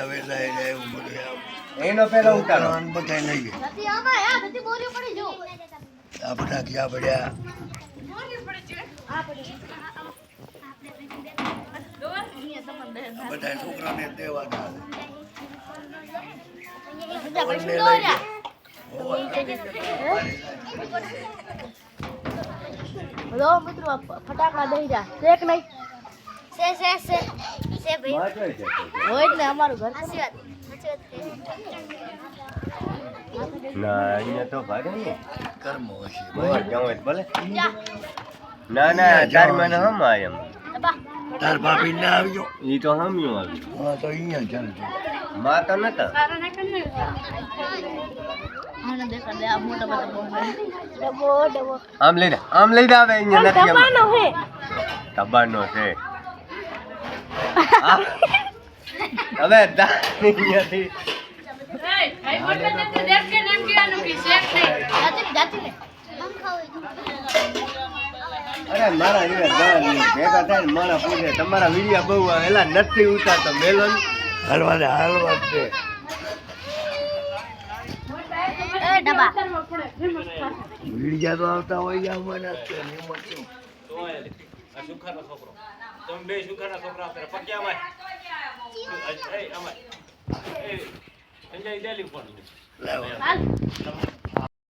હવે. એનો પેલો ઉતારો. આ બધા ક્યાં પડ્યા? બધા છોકરાને દેવાના. લો મિત્રો ફટાકડા દઈ જા. શેક નહીં. શે શે સે હોય ને અમારું ઘર આશીર્વાદ ના અહીંયા તો ને કર્મો હશે બહાર જાઉં હોય ભલે. ના ના ચાર મને હમ એમ. તાર ભાભી ના આવજો. એ તો હમ્યું આવ્યું હા તો અહીંયા ચાલજો માં તો નતા. આમ લઈને આમ લઈને આવે અહીંયા નથી એમ. તબાનો છે. હવે દા- અહીંયાથી જાતી ને જાતી ને. અરે મારા હીરા જાન ભેગા થાય ને મારા પૂછે તમારા વિડિયા બહુ એલા નથી ઉતારતો મેલન? હલવા દે. હાલવા દે વિડિયા વીડિયા તો આવતા હોય જ છે, નિયમ છે. સુખાનો છોકરો. તમે બે સુખાના છોકરા અત્યારે પક્યા અમાય એ અમાય એ સંજય દેલી ફોન લાવો. હાલ